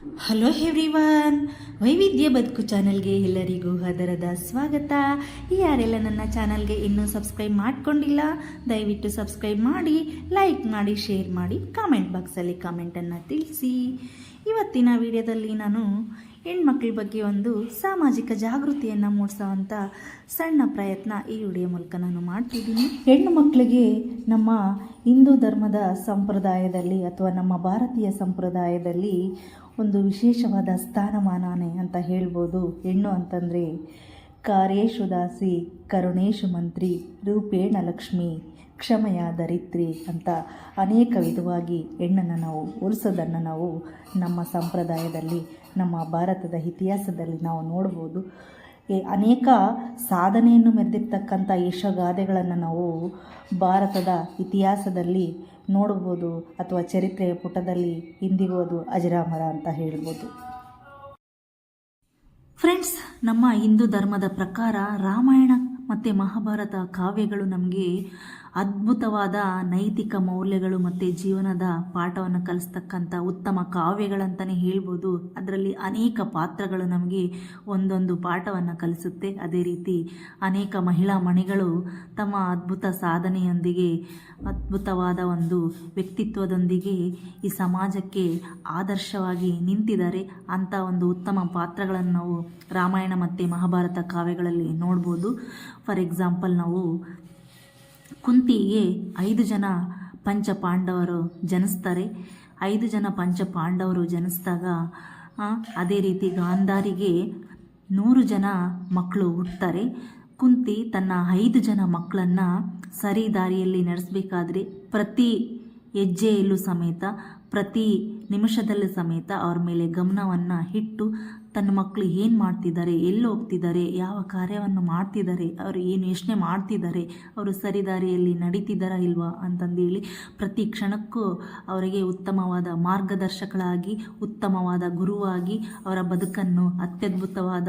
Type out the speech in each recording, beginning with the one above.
Hello everyone ವೈವಿಧ್ಯ ಬದುಕು ಚಾನಲ್ಗೆ ಎಲ್ಲರಿಗೂ ಅದರದ ಸ್ವಾಗತ. ಯಾರೆಲ್ಲ ನನ್ನ ಚಾನಲ್ಗೆ ಇನ್ನೂ ಸಬ್ಸ್ಕ್ರೈಬ್ ಮಾಡ್ಕೊಂಡಿಲ್ಲ, ದಯವಿಟ್ಟು ಸಬ್ಸ್ಕ್ರೈಬ್ ಮಾಡಿ ಲೈಕ್ ಮಾಡಿ ಶೇರ್ ಮಾಡಿ ಕಾಮೆಂಟ್ ಬಾಕ್ಸಲ್ಲಿ ಕಾಮೆಂಟನ್ನು ತಿಳಿಸಿ. ಇವತ್ತಿನ ವಿಡಿಯೋದಲ್ಲಿ ನಾನು ಹೆಣ್ಮಕ್ಳ ಬಗ್ಗೆ ಒಂದು ಸಾಮಾಜಿಕ ಜಾಗೃತಿಯನ್ನು ಮೂಡಿಸೋವಂಥ ಸಣ್ಣ ಪ್ರಯತ್ನ ಈ ವಿಡಿಯೋ ಮೂಲಕ ನಾನು ಮಾಡ್ತಿದ್ದೀನಿ. ಹೆಣ್ಣು ಮಕ್ಕಳಿಗೆ ನಮ್ಮ ಹಿಂದೂ ಧರ್ಮದ ಸಂಪ್ರದಾಯದಲ್ಲಿ ಅಥವಾ ನಮ್ಮ ಭಾರತೀಯ ಸಂಪ್ರದಾಯದಲ್ಲಿ ಒಂದು ವಿಶೇಷವಾದ ಸ್ಥಾನಮಾನನೇ ಅಂತ ಹೇಳ್ಬೋದು. ಹೆಣ್ಣು ಅಂತಂದರೆ ಕಾರ್ಯೇಶು ದಾಸಿ ಕರುಣೇಶು ಮಂತ್ರಿ, ರೂಪೇಣ ಲಕ್ಷ್ಮಿ, ಕ್ಷಮೆಯ ಧರಿತ್ರಿ ಅಂತ ಅನೇಕ ವಿಧವಾಗಿ ಹೆಣ್ಣನ್ನು ನಾವು ಉಳಿಸೋದನ್ನು ನಾವು ನಮ್ಮ ಸಂಪ್ರದಾಯದಲ್ಲಿ, ನಮ್ಮ ಭಾರತದ ಇತಿಹಾಸದಲ್ಲಿ ನಾವು ನೋಡ್ಬೋದು. ಅನೇಕ ಸಾಧನೆಯನ್ನು ಮೆರೆದಿರ್ತಕ್ಕಂಥ ಯಶಗಾಥೆಗಳನ್ನು ನಾವು ಭಾರತದ ಇತಿಹಾಸದಲ್ಲಿ ನೋಡ್ಬೋದು ಅಥವಾ ಚರಿತ್ರೆಯ ಪುಟದಲ್ಲಿ ಇಂದಿಗೂ ಅದು ಅಜರಾಮರ ಅಂತ ಹೇಳ್ಬೋದು. ಫ್ರೆಂಡ್ಸ್, ನಮ್ಮ ಹಿಂದೂ ಧರ್ಮದ ಪ್ರಕಾರ ರಾಮಾಯಣ ಮತ್ತು ಮಹಾಭಾರತ ಕಾವ್ಯಗಳು ನಮಗೆ ಅದ್ಭುತವಾದ ನೈತಿಕ ಮೌಲ್ಯಗಳು ಮತ್ತು ಜೀವನದ ಪಾಠವನ್ನು ಕಲಿಸ್ತಕ್ಕಂಥ ಉತ್ತಮ ಕಾವ್ಯಗಳಂತಲೇ ಹೇಳ್ಬೋದು. ಅದರಲ್ಲಿ ಅನೇಕ ಪಾತ್ರಗಳು ನಮಗೆ ಒಂದೊಂದು ಪಾಠವನ್ನು ಕಲಿಸುತ್ತೆ. ಅದೇ ರೀತಿ ಅನೇಕ ಮಹಿಳಾ ಮಣಿಗಳು ತಮ್ಮ ಅದ್ಭುತ ಸಾಧನೆಯೊಂದಿಗೆ, ಅದ್ಭುತವಾದ ಒಂದು ವ್ಯಕ್ತಿತ್ವದೊಂದಿಗೆ ಈ ಸಮಾಜಕ್ಕೆ ಆದರ್ಶವಾಗಿ ನಿಂತಿದ್ದಾರೆ. ಅಂಥ ಒಂದು ಉತ್ತಮ ಪಾತ್ರಗಳನ್ನು ನಾವು ರಾಮಾಯಣ ಮತ್ತು ಮಹಾಭಾರತ ಕಾವ್ಯಗಳಲ್ಲಿ ನೋಡ್ಬೋದು. ಫಾರ್ ಎಕ್ಸಾಂಪಲ್ ನಾವು ಕುಂತಿಗೆ ಐದು ಜನ ಪಂಚ ಪಾಂಡವರು ಜನಿಸ್ತಾರೆ. ಐದು ಜನ ಪಂಚ ಪಾಂಡವರು ಜನಿಸಿದಾಗ ಅದೇ ರೀತಿ ಗಾಂಧಾರಿಗೆ ನೂರು ಜನ ಮಕ್ಕಳು ಹುಟ್ಟುತ್ತಾರೆ ಕುಂತಿ ತನ್ನ ಐದು ಜನ ಮಕ್ಕಳನ್ನು ಸರಿ ದಾರಿಯಲ್ಲಿ ನಡೆಸಬೇಕಾದ್ರೆ ಪ್ರತಿ ಹೆಜ್ಜೆಯಲ್ಲೂ ಸಮೇತ ಪ್ರತಿ ನಿಮಿಷದಲ್ಲೂ ಸಮೇತ ಅವ್ರ ಮೇಲೆ ಗಮನವನ್ನು ಇಟ್ಟು, ತನ್ನ ಮಕ್ಕಳು ಏನು ಮಾಡ್ತಿದ್ದಾರೆ, ಎಲ್ಲಿ ಹೋಗ್ತಿದ್ದಾರೆ, ಯಾವ ಕಾರ್ಯವನ್ನು ಮಾಡ್ತಿದ್ದಾರೆ, ಅವರು ಏನು ಯೋಚನೆ ಮಾಡ್ತಿದ್ದಾರೆ, ಅವರು ಸರಿದಾರಿಯಲ್ಲಿ ನಡೀತಿದ್ದಾರಾ ಇಲ್ವಾ ಅಂತಂದೇಳಿ ಪ್ರತಿ ಕ್ಷಣಕ್ಕೂ ಅವರಿಗೆ ಉತ್ತಮವಾದ ಮಾರ್ಗದರ್ಶಕಳಾಗಿ, ಉತ್ತಮವಾದ ಗುರುವಾಗಿ ಅವರ ಬದುಕನ್ನು ಅತ್ಯದ್ಭುತವಾದ,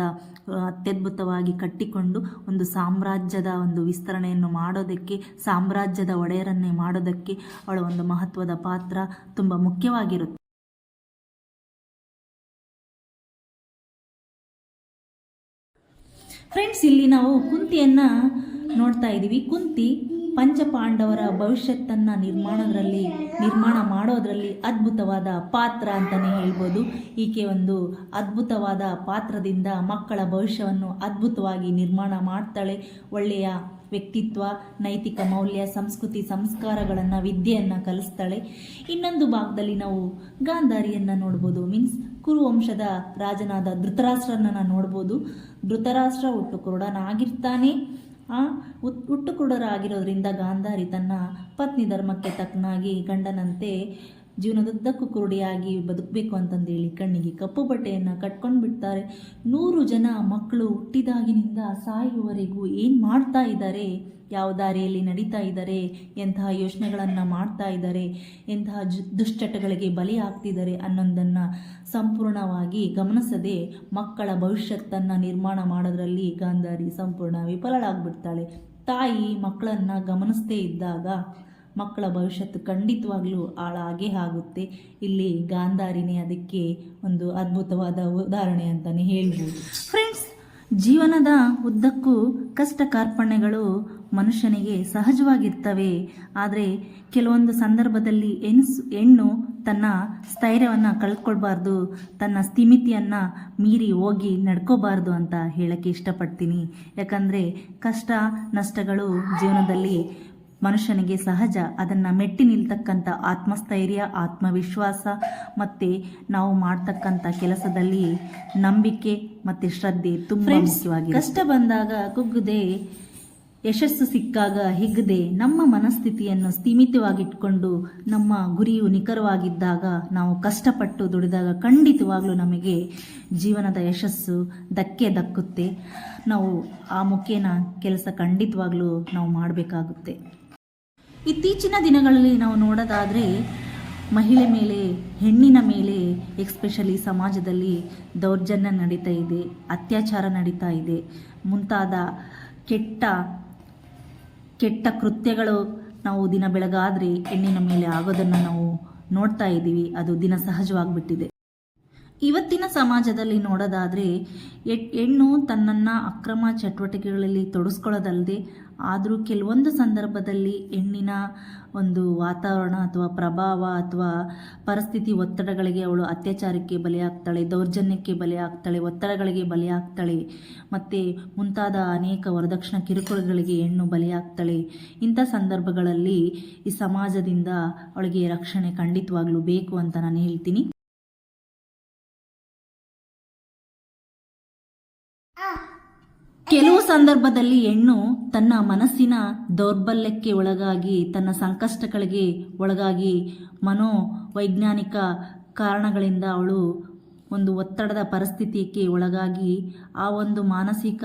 ಅತ್ಯದ್ಭುತವಾಗಿ ಕಟ್ಟಿಕೊಂಡು ಒಂದು ಸಾಮ್ರಾಜ್ಯದ ಒಂದು ವಿಸ್ತರಣೆಯನ್ನು ಮಾಡೋದಕ್ಕೆ, ಸಾಮ್ರಾಜ್ಯದ ಒಡೆಯರನ್ನೇ ಮಾಡೋದಕ್ಕೆ ಅವಳ ಒಂದು ಮಹತ್ವದ ಪಾತ್ರ ತುಂಬ ಮುಖ್ಯವಾಗಿರುತ್ತೆ. ಫ್ರೆಂಡ್ಸ್ ಇಲ್ಲಿ ನಾವು ಕುಂತಿಯನ್ನು ನೋಡ್ತಾ ಇದ್ದೀವಿ ಕುಂತಿ ಪಂಚಪಾಂಡವರ ಭವಿಷ್ಯತ್ತನ್ನು ನಿರ್ಮಾಣದಲ್ಲಿ ನಿರ್ಮಾಣ ಮಾಡೋದರಲ್ಲಿ ಅದ್ಭುತವಾದ ಪಾತ್ರ ಅಂತಲೇ ಹೇಳ್ಬೋದು. ಈಕೆ ಒಂದು ಅದ್ಭುತವಾದ ಪಾತ್ರದಿಂದ ಮಕ್ಕಳ ಭವಿಷ್ಯವನ್ನು ಅದ್ಭುತವಾಗಿ ನಿರ್ಮಾಣ ಮಾಡ್ತಾಳೆ. ಒಳ್ಳೆಯ ವ್ಯಕ್ತಿತ್ವ, ನೈತಿಕ ಮೌಲ್ಯ, ಸಂಸ್ಕೃತಿ, ಸಂಸ್ಕಾರಗಳನ್ನು, ವಿದ್ಯೆಯನ್ನು ಕಲಿಸ್ತಾಳೆ. ಇನ್ನೊಂದು ಭಾಗದಲ್ಲಿ ನಾವು ಗಾಂಧಾರಿಯನ್ನು ನೋಡ್ಬೋದು. ಮೀನ್ಸ್ ಕುರುವಂಶದ ರಾಜನಾದ ಧೃತರಾಷ್ಟ್ರನನ್ನು ನೋಡ್ಬೋದು. ಧೃತರಾಷ್ಟ್ರ ಹುಟ್ಟು ಕುರುಡನಾಗಿರ್ತಾನೆ ಆ ಹುಟ್- ಹುಟ್ಟು ಕುರುಡರಾಗಿರೋದ್ರಿಂದ ಗಾಂಧಾರಿ ತನ್ನ ಪತ್ನಿ ಧರ್ಮಕ್ಕೆ ತಕ್ಕನಾಗಿ ಗಂಡನಂತೆ ಜೀವನದುದ್ದಕ್ಕೂ ಕುರುಡಿಯಾಗಿ ಬದುಕಬೇಕು ಅಂತಂದೇಳಿ ಕಣ್ಣಿಗೆ ಕಪ್ಪು ಬಟ್ಟೆಯನ್ನು ಕಟ್ಕೊಂಡು ಬಿಡ್ತಾರೆ. ನೂರು ಜನ ಮಕ್ಕಳು ಹುಟ್ಟಿದಾಗಿನಿಂದ ಸಾಯುವವರೆಗೂ ಏನು ಮಾಡ್ತಾ ಇದ್ದಾರೆ? ಯಾವ ದಾರಿಯಲ್ಲಿ ನಡೀತಾ ಇದ್ದಾರೆ? ಎಂತಹ ಯೋಚನೆಗಳನ್ನು ಮಾಡ್ತಾ ಇದ್ದಾರೆ? ಎಂತಹ ದುಶ್ಚಟಗಳಿಗೆ ಬಲಿ ಆಗ್ತಿದ್ದಾರೆ ಅನ್ನೋದನ್ನು ಸಂಪೂರ್ಣವಾಗಿ ಗಮನಿಸದೆ ಮಕ್ಕಳ ಭವಿಷ್ಯತ್ತನ್ನು ನಿರ್ಮಾಣ ಮಾಡೋದರಲ್ಲಿ ಗಾಂಧಾರಿ ಸಂಪೂರ್ಣ ವಿಫಲಳಾಗ್ಬಿಡ್ತಾಳೆ. ತಾಯಿ ಮಕ್ಕಳನ್ನು ಗಮನಿಸದೇ ಇದ್ದಾಗ ಮಕ್ಕಳ ಭವಿಷ್ಯತ್ತು ಖಂಡಿತವಾಗ್ಲೂ ಹಾಳಾಗೇ ಆಗುತ್ತೆ. ಇಲ್ಲಿ ಗಾಂಧಾರಿನೇ ಅದಕ್ಕೆ ಒಂದು ಅದ್ಭುತವಾದ ಉದಾಹರಣೆ ಅಂತಲೇ ಹೇಳ್ಬೋದು. ಫ್ರೆಂಡ್ಸ್ ಜೀವನದ ಉದ್ದಕ್ಕೂ ಕಷ್ಟ ಕಾರ್ಪಣ್ಯಗಳು ಮನುಷ್ಯನಿಗೆ ಸಹಜವಾಗಿರ್ತವೆ. ಆದರೆ ಕೆಲವೊಂದು ಸಂದರ್ಭದಲ್ಲಿ ಹೆಣ್ಸು ಹೆಣ್ಣು ತನ್ನ ಸ್ಥೈರ್ಯವನ್ನು ಕಳ್ಕೊಳ್ಬಾರ್ದು, ತನ್ನ ಸ್ಥಿಮಿತಿಯನ್ನು ಮೀರಿ ಹೋಗಿ ನಡ್ಕೋಬಾರ್ದು ಅಂತ ಹೇಳೋಕ್ಕೆ ಇಷ್ಟಪಡ್ತೀನಿ. ಯಾಕಂದರೆ ಕಷ್ಟ, ನಷ್ಟಗಳು ಜೀವನದಲ್ಲಿ ಮನುಷ್ಯನಿಗೆ ಸಹಜ ಅದನ್ನು ಮೆಟ್ಟಿ ನಿಲ್ತಕ್ಕಂಥ ಆತ್ಮಸ್ಥೈರ್ಯ ಆತ್ಮವಿಶ್ವಾಸ ಮತ್ತು ನಾವು ಮಾಡ್ತಕ್ಕಂಥ ಕೆಲಸದಲ್ಲಿ ನಂಬಿಕೆ ಮತ್ತು ಶ್ರದ್ಧೆ ತುಂಬ ಮುಖ್ಯವಾಗಿದೆ ಕಷ್ಟ ಬಂದಾಗ ಕುಗ್ಗದೆ ಯಶಸ್ಸು ಸಿಕ್ಕಾಗ ಹಿಗ್ಗದೆ ನಮ್ಮ ಮನಸ್ಥಿತಿಯನ್ನು ಸ್ಥೀಮಿತವಾಗಿಟ್ಕೊಂಡು ನಮ್ಮ ಗುರಿಯು ನಿಖರವಾಗಿದ್ದಾಗ ನಾವು ಕಷ್ಟಪಟ್ಟು ದುಡಿದಾಗ ಖಂಡಿತವಾಗ್ಲೂ ನಮಗೆ ಜೀವನದ ಯಶಸ್ಸು ಧಕ್ಕೆ ದಕ್ಕುತ್ತೆ. ನಾವು ಆ ಮುಖೇನ ಕೆಲಸ ಖಂಡಿತವಾಗ್ಲೂ ನಾವು ಮಾಡಬೇಕಾಗುತ್ತೆ. ಇತ್ತೀಚಿನ ದಿನಗಳಲ್ಲಿ ನಾವು ನೋಡೋದಾದರೆ ಮಹಿಳೆ ಮೇಲೆ, ಹೆಣ್ಣಿನ ಮೇಲೆ ಎಕ್ಸ್ಪೆಷಲಿ ಸಮಾಜದಲ್ಲಿ ದೌರ್ಜನ್ಯ ನಡೀತಾ ಇದೆ, ಅತ್ಯಾಚಾರ ನಡೀತಾ ಇದೆ. ಮುಂತಾದ ಕೆಟ್ಟ ಕೆಟ್ಟ ಕೃತ್ಯಗಳು ನಾವು ದಿನ ಬೆಳಗಾದರೆ ಹೆಣ್ಣಿನ ಮೇಲೆ ಆಗೋದನ್ನು ನಾವು ನೋಡ್ತಾ ಇದ್ದೀವಿ. ಅದು ದಿನ ಸಹಜವಾಗಿಬಿಟ್ಟಿದೆ. ಇವತ್ತಿನ ಸಮಾಜದಲ್ಲಿ ನೋಡೋದಾದರೆ ಹೆಣ್ಣು ತನ್ನನ್ನು ಅಕ್ರಮ ಚಟುವಟಿಕೆಗಳಲ್ಲಿ ತೊಡಗಿಸ್ಕೊಳ್ಳೋದಲ್ಲದೆ ಆದರೂ ಕೆಲವೊಂದು ಸಂದರ್ಭದಲ್ಲಿ ಹೆಣ್ಣಿನ ಒಂದು ವಾತಾವರಣ ಅಥವಾ ಪ್ರಭಾವ ಅಥವಾ ಪರಿಸ್ಥಿತಿ ಒತ್ತಡಗಳಿಗೆ ಅವಳು ಅತ್ಯಾಚಾರಕ್ಕೆ ಬಲಿಯಾಗ್ತಾಳೆ, ದೌರ್ಜನ್ಯಕ್ಕೆ ಬಲಿಯಾಗ್ತಾಳೆ, ಒತ್ತಡಗಳಿಗೆ ಬಲಿಯಾಗ್ತಾಳೆ, ಮತ್ತು ಮುಂತಾದ ಅನೇಕ ವರದಕ್ಷಿಣ ಕಿರುಕುಳಗಳಿಗೆ ಹೆಣ್ಣು ಬಲಿಯಾಗ್ತಾಳೆ. ಇಂಥ ಸಂದರ್ಭಗಳಲ್ಲಿ ಈ ಸಮಾಜದಿಂದ ಅವಳಿಗೆ ರಕ್ಷಣೆ ಖಂಡಿತವಾಗ್ಲೂ ಬೇಕು ಅಂತ ನಾನು ಹೇಳ್ತೀನಿ. ಕೆಲವು ಸಂದರ್ಭದಲ್ಲಿ ಹೆಣ್ಣು ತನ್ನ ಮನಸ್ಸಿನ ದೌರ್ಬಲ್ಯಕ್ಕೆ ಒಳಗಾಗಿ, ತನ್ನ ಸಂಕಷ್ಟಗಳಿಗೆ ಒಳಗಾಗಿ ಮನೋವೈಜ್ಞಾನಿಕ ಕಾರಣಗಳಿಂದ ಅವಳು ಒಂದು ಒತ್ತಡದ ಪರಿಸ್ಥಿತಿಗೆ ಒಳಗಾಗಿ ಆ ಒಂದು ಮಾನಸಿಕ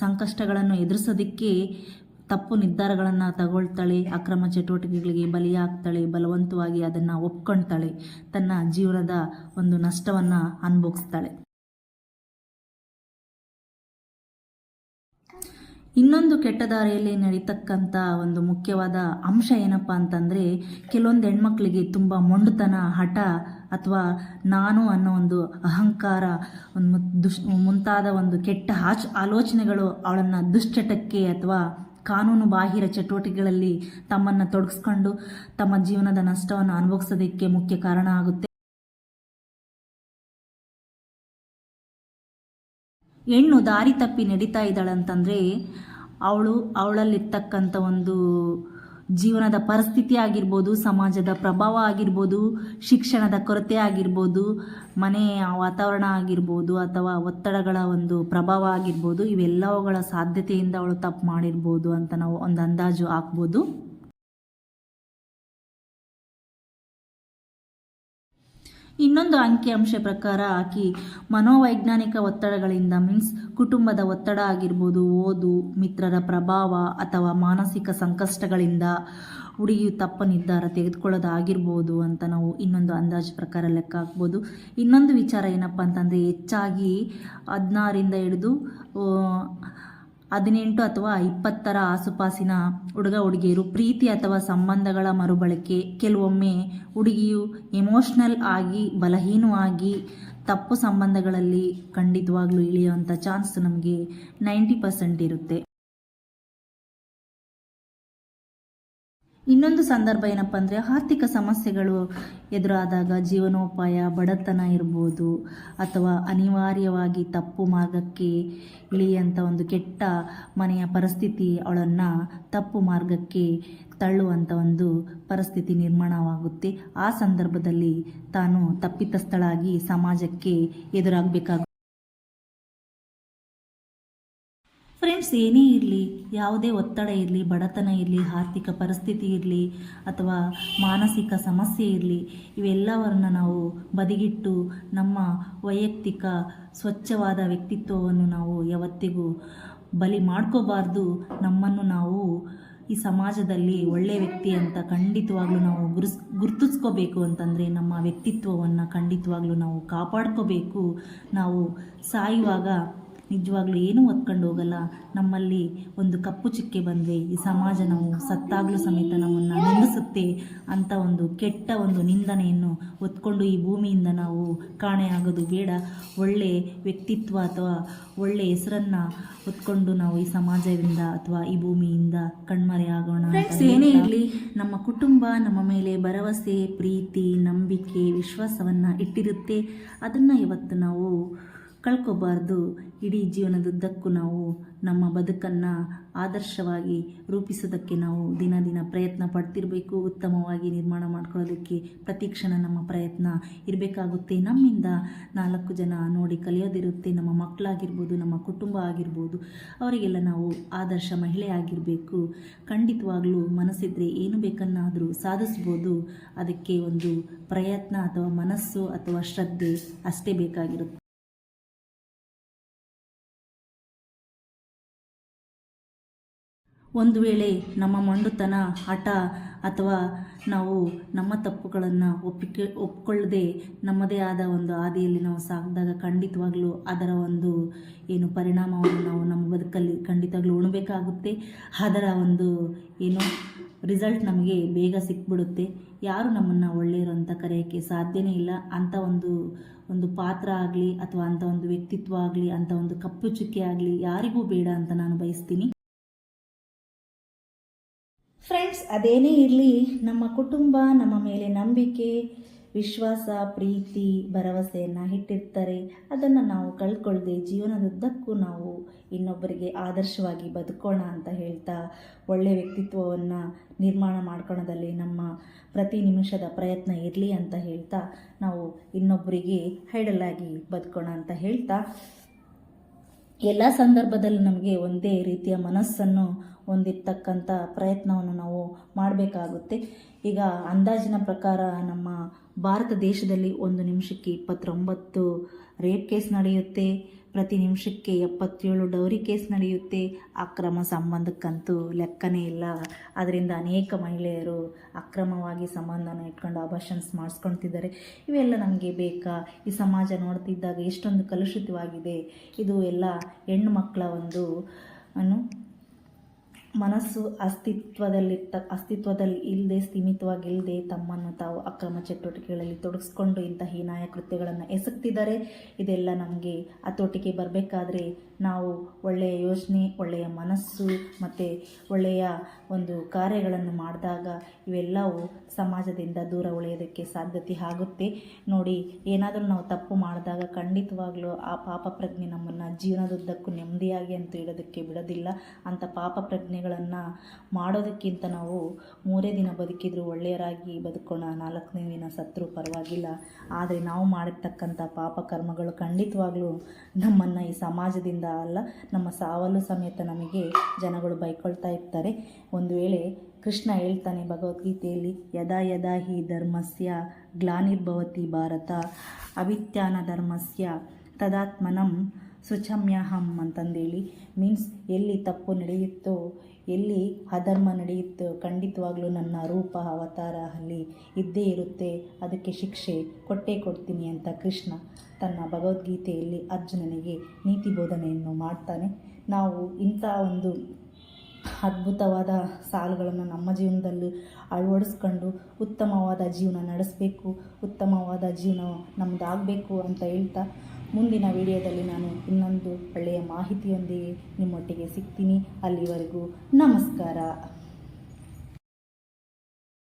ಸಂಕಷ್ಟಗಳನ್ನು ಎದುರಿಸೋದಕ್ಕೆ ತಪ್ಪು ನಿರ್ಧಾರಗಳನ್ನು ತಗೊಳ್ತಾಳೆ, ಅಕ್ರಮ ಚಟುವಟಿಕೆಗಳಿಗೆ ಬಲಿಯಾಗ್ತಾಳೆ, ಬಲವಂತವಾಗಿ ಅದನ್ನು ಒಪ್ಕೊಳ್ತಾಳೆ, ತನ್ನ ಜೀವನದ ಒಂದು ನಷ್ಟವನ್ನು ಅನುಭವಿಸ್ತಾಳೆ. ಇನ್ನೊಂದು ಕೆಟ್ಟ ದಾರಿಯಲ್ಲಿ ನಡೀತಕ್ಕಂಥ ಒಂದು ಮುಖ್ಯವಾದ ಅಂಶ ಏನಪ್ಪ ಅಂತಂದರೆ, ಕೆಲವೊಂದು ಹೆಣ್ಮಕ್ಳಿಗೆ ತುಂಬ ಮೊಂಡುತನ, ಹಠ ಅಥವಾ ನಾನು ಅನ್ನೋ ಒಂದು ಅಹಂಕಾರ, ಒಂದು ದುಶ್ ಮುಂತಾದ ಒಂದು ಕೆಟ್ಟ ಆಚ ಆಲೋಚನೆಗಳು ಅವಳನ್ನು ದುಶ್ಚಟಕ್ಕೆ ಅಥವಾ ಕಾನೂನು ಬಾಹಿರ ಚಟುವಟಿಕೆಗಳಲ್ಲಿ ತಮ್ಮನ್ನು ತೊಡಗಿಸ್ಕೊಂಡು ತಮ್ಮ ಜೀವನದ ನಷ್ಟವನ್ನು ಅನುಭವಿಸೋದಕ್ಕೆ ಮುಖ್ಯ ಕಾರಣ ಆಗುತ್ತೆ. ಹೆಣ್ಣು ದಾರಿ ತಪ್ಪಿ ನಡೀತಾ ಇದ್ದಾಳಂತಂದರೆ ಅವಳು ಅವಳಲ್ಲಿರ್ತಕ್ಕಂಥ ಒಂದು ಜೀವನದ ಪರಿಸ್ಥಿತಿ ಆಗಿರ್ಬೋದು, ಸಮಾಜದ ಪ್ರಭಾವ ಆಗಿರ್ಬೋದು, ಶಿಕ್ಷಣದ ಕೊರತೆ ಆಗಿರ್ಬೋದು ಮನೆಯ ವಾತಾವರಣ ಆಗಿರ್ಬೋದು ಅಥವಾ ಒತ್ತಡಗಳ ಒಂದು ಪ್ರಭಾವ ಆಗಿರ್ಬೋದು, ಇವೆಲ್ಲವುಗಳ ಸಾಧ್ಯತೆಯಿಂದ ಅವಳು ತಪ್ಪು ಮಾಡಿರ್ಬೋದು ಅಂತ ನಾವು ಒಂದು ಅಂದಾಜು ಹಾಕ್ಬೋದು. ಇನ್ನೊಂದು ಅಂಕಿಅಂಶ ಪ್ರಕಾರ ಆಕಿ ಮನೋವೈಜ್ಞಾನಿಕ ಒತ್ತಡಗಳಿಂದ ಮೀನ್ಸ್ ಕುಟುಂಬದ ಒತ್ತಡ ಆಗಿರ್ಬೋದು, ಓದು, ಮಿತ್ರರ ಪ್ರಭಾವ ಅಥವಾ ಮಾನಸಿಕ ಸಂಕಷ್ಟಗಳಿಂದ ಹುಡುಗಿಯು ತಪ್ಪ ನಿರ್ಧಾರ ತೆಗೆದುಕೊಳ್ಳೋದಾಗಿರ್ಬೋದು ಅಂತ ನಾವು ಇನ್ನೊಂದು ಅಂದಾಜು ಪ್ರಕಾರ ಲೆಕ್ಕ ಹಾಕ್ಬೋದು. ಇನ್ನೊಂದು ವಿಚಾರ ಏನಪ್ಪ ಅಂತಂದರೆ ಹೆಚ್ಚಾಗಿ ಹದಿನಾರಿಂದ ಹಿಡಿದು ಹದಿನೆಂಟು ಅಥವಾ ಇಪ್ಪತ್ತರ ಆಸುಪಾಸಿನ ಹುಡುಗ ಹುಡುಗಿಯರು ಪ್ರೀತಿ ಅಥವಾ ಸಂಬಂಧಗಳ ಮರುಬಳಕೆ. ಕೆಲವೊಮ್ಮೆ ಹುಡುಗಿಯು ಎಮೋಷ್ನಲ್ ಆಗಿ, ಬಲಹೀನವಾಗಿ ತಪ್ಪು ಸಂಬಂಧಗಳಲ್ಲಿ ಖಂಡಿತವಾಗ್ಲೂ ಇಳಿಯುವಂಥ ಚಾನ್ಸ್ ನಮಗೆ ನೈಂಟಿ ಪರ್ಸೆಂಟ್ ಇರುತ್ತೆ. ಇನ್ನೊಂದು ಸಂದರ್ಭ ಏನಪ್ಪ ಅಂದರೆ ಆರ್ಥಿಕ ಸಮಸ್ಯೆಗಳು ಎದುರಾದಾಗ ಜೀವನೋಪಾಯ, ಬಡತನ ಇರ್ಬೋದು ಅಥವಾ ಅನಿವಾರ್ಯವಾಗಿ ತಪ್ಪು ಮಾರ್ಗಕ್ಕೆ ಇಳಿಯಂಥ ಒಂದು ಕೆಟ್ಟ ಮನೆಯ ಪರಿಸ್ಥಿತಿ ಅವಳನ್ನು ತಪ್ಪು ಮಾರ್ಗಕ್ಕೆ ತಳ್ಳುವಂಥ ಒಂದು ಪರಿಸ್ಥಿತಿ ನಿರ್ಮಾಣವಾಗುತ್ತೆ. ಆ ಸಂದರ್ಭದಲ್ಲಿ ತಾನು ತಪ್ಪಿತಸ್ಥಳಾಗಿ ಸಮಾಜಕ್ಕೆ ಎದುರಾಗಬೇಕಾಗುತ್ತೆ. ಫ್ರೆಂಡ್ಸ್ ಏನೇ ಇರಲಿ, ಯಾವುದೇ ಒತ್ತಡ ಇರಲಿ, ಬಡತನ ಇರಲಿ, ಆರ್ಥಿಕ ಪರಿಸ್ಥಿತಿ ಇರಲಿ, ಅಥವಾ ಮಾನಸಿಕ ಸಮಸ್ಯೆ ಇರಲಿ, ಇವೆಲ್ಲವನ್ನ ನಾವು ಬದಿಗಿಟ್ಟು ನಮ್ಮ ವೈಯಕ್ತಿಕ ಸ್ವಚ್ಛವಾದ ವ್ಯಕ್ತಿತ್ವವನ್ನು ನಾವು ಯಾವತ್ತಿಗೂ ಬಲಿ ಮಾಡ್ಕೋಬಾರ್ದು. ನಮ್ಮನ್ನು ನಾವು ಈ ಸಮಾಜದಲ್ಲಿ ಒಳ್ಳೆ ವ್ಯಕ್ತಿ ಅಂತ ಖಂಡಿತವಾಗ್ಲೂ ನಾವು ಗುರುಸ್, ಗುರುತಿಸ್ಕೋಬೇಕು ಅಂತಂದರೆ ನಮ್ಮ ವ್ಯಕ್ತಿತ್ವವನ್ನು ಖಂಡಿತವಾಗ್ಲೂ ನಾವು ಕಾಪಾಡ್ಕೋಬೇಕು. ನಾವು ಸಾಯುವಾಗ ನಿಜವಾಗ್ಲೂ ಏನೂ ಒತ್ಕೊಂಡು ಹೋಗಲ್ಲ. ನಮ್ಮಲ್ಲಿ ಒಂದು ಕಪ್ಪು ಚಿಕ್ಕೆ ಬಂದರೆ ಈ ಸಮಾಜ ನಾವು ಸತ್ತಾಗಲೂ ಸಮೇತ ನಮ್ಮನ್ನು ನಿಂದಿಸುತ್ತೆ ಅಂತ ಒಂದು ಕೆಟ್ಟ ಒಂದು ನಿಂದನೆಯನ್ನು ಒತ್ಕೊಂಡು ಈ ಭೂಮಿಯಿಂದ ನಾವು ಕಾಣೆಯಾಗೋದು ಬೇಡ. ಒಳ್ಳೆ ವ್ಯಕ್ತಿತ್ವ ಅಥವಾ ಒಳ್ಳೆ ಹೆಸರನ್ನು ಹೊತ್ಕೊಂಡು ನಾವು ಈ ಸಮಾಜದಿಂದ ಅಥವಾ ಈ ಭೂಮಿಯಿಂದ ಕಣ್ಮರೆ ಆಗೋಣ ಏನೇ ಇರಲಿ ನಮ್ಮ ಕುಟುಂಬ ನಮ್ಮ ಮೇಲೆ ಭರವಸೆ ಪ್ರೀತಿ ನಂಬಿಕೆ ವಿಶ್ವಾಸವನ್ನು ಇಟ್ಟಿರುತ್ತೆ. ಅದನ್ನು ಇವತ್ತು ನಾವು ಕಳ್ಕೊಬಾರ್ದು. ಇಡೀ ಜೀವನದುದ್ದಕ್ಕೂ ನಾವು ನಮ್ಮ ಬದುಕನ್ನು ಆದರ್ಶವಾಗಿ ರೂಪಿಸೋದಕ್ಕೆ ನಾವು ದಿನ ದಿನ ಪ್ರಯತ್ನ ಪಡ್ತಿರಬೇಕು. ಉತ್ತಮವಾಗಿ ನಿರ್ಮಾಣ ಮಾಡ್ಕೊಳ್ಳೋದಕ್ಕೆ ಪ್ರತಿ ಕ್ಷಣ ನಮ್ಮ ಪ್ರಯತ್ನ ಇರಬೇಕಾಗುತ್ತೆ. ನಮ್ಮಿಂದ ನಾಲ್ಕು ಜನ ನೋಡಿ ಕಲಿಯೋದಿರುತ್ತೆ. ನಮ್ಮ ಮಕ್ಕಳಾಗಿರ್ಬೋದು ನಮ್ಮ ಕುಟುಂಬ ಆಗಿರ್ಬೋದು, ಅವರಿಗೆಲ್ಲ ನಾವು ಆದರ್ಶ ಮಹಿಳೆ ಆಗಿರಬೇಕು. ಖಂಡಿತವಾಗ್ಲೂ ಮನಸ್ಸಿದ್ರೆ ಏನು ಬೇಕನ್ನಾದರೂ ಸಾಧಿಸ್ಬೋದು. ಅದಕ್ಕೆ ಒಂದು ಪ್ರಯತ್ನ ಅಥವಾ ಮನಸ್ಸು ಅಥವಾ ಶ್ರದ್ಧೆ ಅಷ್ಟೇ ಬೇಕಾಗಿರುತ್ತೆ. ಒಂದು ವೇಳೆ ನಮ್ಮ ಮಂಡುತನ, ಹಠ ಅಥವಾ ನಾವು ನಮ್ಮ ತಪ್ಪುಗಳನ್ನು ಒಪ್ಪಿಕೆ, ಒಪ್ಕೊಳ್ಳದೆ ನಮ್ಮದೇ ಆದ ಒಂದು ಹಾದಿಯಲ್ಲಿ ನಾವು ಸಾಕಿದಾಗ ಖಂಡಿತವಾಗಲೂ ಅದರ ಒಂದು ಏನು ಪರಿಣಾಮವನ್ನು ನಾವು ನಮ್ಮ ಬದುಕಲ್ಲಿ ಖಂಡಿತವಾಗ್ಲೂ ಉಣಬೇಕಾಗುತ್ತೆ. ಅದರ ಒಂದು ಏನು ರಿಸಲ್ಟ್ ನಮಗೆ ಬೇಗ ಸಿಕ್ಬಿಡುತ್ತೆ. ಯಾರು ನಮ್ಮನ್ನು ಒಳ್ಳೆಯರು ಅಂತ ಕರೆಯೋಕ್ಕೆ ಸಾಧ್ಯನೇ ಇಲ್ಲ. ಅಂಥ ಒಂದು ಒಂದು ಪಾತ್ರ ಆಗಲಿ ಅಥವಾ ಅಂಥ ಒಂದು ವ್ಯಕ್ತಿತ್ವ ಆಗಲಿ, ಅಂಥ ಒಂದು ಕಪ್ಪು ಚುಕ್ಕೆ ಆಗಲಿ ಯಾರಿಗೂ ಬೇಡ ಅಂತ ನಾನು ಬಯಸ್ತೀನಿ. ಅದೇನೇ ಇರಲಿ, ನಮ್ಮ ಕುಟುಂಬ, ನಮ್ಮ ಮೇಲೆ ನಂಬಿಕೆ, ವಿಶ್ವಾಸ, ಪ್ರೀತಿ, ಭರವಸೆಯನ್ನು ಇಟ್ಟಿರ್ತಾರೆ. ಅದನ್ನು ನಾವು ಕಳ್ಕೊಳ್ಳದೆ ಜೀವನದುದ್ದಕ್ಕೂ ನಾವು ಇನ್ನೊಬ್ಬರಿಗೆ ಆದರ್ಶವಾಗಿ ಬದುಕೋಣ ಅಂತ ಹೇಳ್ತಾ ಒಳ್ಳೆಯ ವ್ಯಕ್ತಿತ್ವವನ್ನು ನಿರ್ಮಾಣ ಮಾಡ್ಕೊಳ್ಳೋದಲ್ಲಿ ನಮ್ಮ ಪ್ರತಿ ನಿಮಿಷದ ಪ್ರಯತ್ನ ಇರಲಿ ಅಂತ ಹೇಳ್ತಾ ನಾವು ಇನ್ನೊಬ್ಬರಿಗೆ ಹೈಡಲಾಗಿ ಬದುಕೋಣ ಅಂತ ಹೇಳ್ತಾ. ಎಲ್ಲ ಸಂದರ್ಭದಲ್ಲೂ ನಮಗೆ ಒಂದೇ ರೀತಿಯ ಮನಸ್ಸನ್ನು ಹೊಂದಿರ್ತಕ್ಕಂಥ ಪ್ರಯತ್ನವನ್ನು ನಾವು ಮಾಡಬೇಕಾಗುತ್ತೆ. ಈಗ ಅಂದಾಜಿನ ಪ್ರಕಾರ ನಮ್ಮ ಭಾರತ ದೇಶದಲ್ಲಿ ಒಂದು ನಿಮಿಷಕ್ಕೆ ಇಪ್ಪತ್ತೊಂಬತ್ತು ರೇಪ್ ಕೇಸ್ ನಡೆಯುತ್ತೆ, ಪ್ರತಿ ನಿಮಿಷಕ್ಕೆ ಎಪ್ಪತ್ತೇಳು ಡೌರಿ ಕೇಸ್ ನಡೆಯುತ್ತೆ. ಅಕ್ರಮ ಸಂಬಂಧಕ್ಕಂತೂ ಲೆಕ್ಕನೇ ಇಲ್ಲ. ಅದರಿಂದ ಅನೇಕ ಮಹಿಳೆಯರು ಅಕ್ರಮವಾಗಿ ಸಂಬಂಧನ ಇಟ್ಕೊಂಡು ಅಬಾಷನ್ಸ್ ಮಾಡಿಸ್ಕೊಳ್ತಿದ್ದಾರೆ. ಇವೆಲ್ಲ ನಮಗೆ ಬೇಕಾ? ಈ ಸಮಾಜ ನೋಡ್ತಿದ್ದಾಗ ಎಷ್ಟೊಂದು ಕಲುಷಿತವಾಗಿದೆ. ಇದು ಎಲ್ಲ ಹೆಣ್ಣು ಮಕ್ಕಳ ಒಂದು ಅನ್ನು ಮನಸ್ಸು ಅಸ್ತಿತ್ವದಲ್ಲಿರ್ತ ಅಸ್ತಿತ್ವದಲ್ಲಿ ಇಲ್ಲದೆ ಸ್ಥಿಮಿತವಾಗಿಲ್ಲದೆ ತಮ್ಮನ್ನು ತಾವು ಅಕ್ರಮ ಚಟುವಟಿಕೆಗಳಲ್ಲಿ ತೊಡಗಿಸ್ಕೊಂಡು ಇಂಥ ಹೀನಾಯ ಕೃತ್ಯಗಳನ್ನು ಎಸಗ್ತಿದ್ದಾರೆ. ಇದೆಲ್ಲ ನಮಗೆ ಹತೋಟಿಗೆ ಬರಬೇಕಾದ್ರೆ ನಾವು ಒಳ್ಳೆಯ ಯೋಚನೆ ಒಳ್ಳೆಯ ಮನಸ್ಸು ಮತ್ತು ಒಳ್ಳೆಯ ಒಂದು ಕಾರ್ಯಗಳನ್ನು ಮಾಡಿದಾಗ ಇವೆಲ್ಲವೂ ಸಮಾಜದಿಂದ ದೂರ ಉಳಿಯೋದಕ್ಕೆ ಸಾಧ್ಯತೆ ಆಗುತ್ತೆ. ನೋಡಿ, ಏನಾದರೂ ನಾವು ತಪ್ಪು ಮಾಡಿದಾಗ ಖಂಡಿತವಾಗ್ಲೂ ಆ ಪಾಪ ಪ್ರಜ್ಞೆ ನಮ್ಮನ್ನು ಜೀವನದುದ್ದಕ್ಕೂ ನೆಮ್ಮದಿಯಾಗಿ ಅಂತ ಇಡೋದಕ್ಕೆ ಬಿಡೋದಿಲ್ಲ. ಅಂಥ ಪಾಪ ಪ್ರಜ್ಞೆಗಳನ್ನು ಮಾಡೋದಕ್ಕಿಂತ ನಾವು ಮೂರೇ ದಿನ ಬದುಕಿದ್ರು ಒಳ್ಳೆಯರಾಗಿ ಬದುಕೋಣ, ನಾಲ್ಕನೇ ದಿನ ಸತ್ರು ಪರವಾಗಿಲ್ಲ. ಆದರೆ ನಾವು ಮಾಡಿರ್ತಕ್ಕಂಥ ಪಾಪ ಕರ್ಮಗಳು ಖಂಡಿತವಾಗ್ಲೂ ನಮ್ಮನ್ನು ಈ ಸಮಾಜದಿಂದ ಅಲ್ಲ? ನಮ್ಮ ಸಾವಲ್ಲೂ ಸಮೇತ ನಮಗೆ ಜನಗಳು ಬೈಕೊಳ್ತಾ ಇರ್ತಾರೆ. ಒಂದು ವೇಳೆ ಕೃಷ್ಣ ಹೇಳ್ತಾನೆ ಭಗವದ್ಗೀತೆಯಲ್ಲಿ, ಯದಾ ಯದಾ ಹಿ ಧರ್ಮಸ್ಯ ಗ್ಲಾನಿರ್ಭವತಿ ಭಾರತ, ಅವಿತ್ಯಾನ ಧರ್ಮಸ್ಯ ತದಾತ್ಮನಂ ಸುಚಮ್ಯಹಂ ಅಂತಂದೇಳಿ. ಮೀನ್ಸ್ ಎಲ್ಲಿ ತಪ್ಪು ನಡೆಯುತ್ತೋ ಎಲ್ಲಿ ಅಧರ್ಮ ನಡೆಯುತ್ತೋ ಖಂಡಿತವಾಗ್ಲೂ ನನ್ನ ರೂಪ ಅವತಾರ ಅಲ್ಲಿ ಇದ್ದೇ ಇರುತ್ತೆ. ಅದಕ್ಕೆ ಶಿಕ್ಷೆ ಕೊಟ್ಟೇ ಕೊಡ್ತೀನಿ ಅಂತ ಕೃಷ್ಣ ತನ್ನ ಭಗವದ್ಗೀತೆಯಲ್ಲಿ ಅರ್ಜುನನಿಗೆ ನೀತಿ ಬೋಧನೆಯನ್ನು ಮಾಡ್ತಾನೆ. ನಾವು ಇಂಥ ಒಂದು ಅದ್ಭುತವಾದ ಸಾಲುಗಳನ್ನು ನಮ್ಮ ಜೀವನದಲ್ಲಿ ಅಳವಡಿಸ್ಕೊಂಡು ಉತ್ತಮವಾದ ಜೀವನ ನಡೆಸಬೇಕು, ಉತ್ತಮವಾದ ಜೀವನ ನಮ್ಮದಾಗಬೇಕು ಅಂತ ಹೇಳ್ತಾ ಮುಂದಿನ ವಿಡಿಯೋದಲ್ಲಿ ನಾನು ಇನ್ನೊಂದು ಒಳ್ಳೆಯ ಮಾಹಿತಿಯೊಂದಿಗೆ ನಿಮ್ಮೊಟ್ಟಿಗೆ ಸಿಗ್ತೀನಿ. ಅಲ್ಲಿವರೆಗೂ ನಮಸ್ಕಾರ.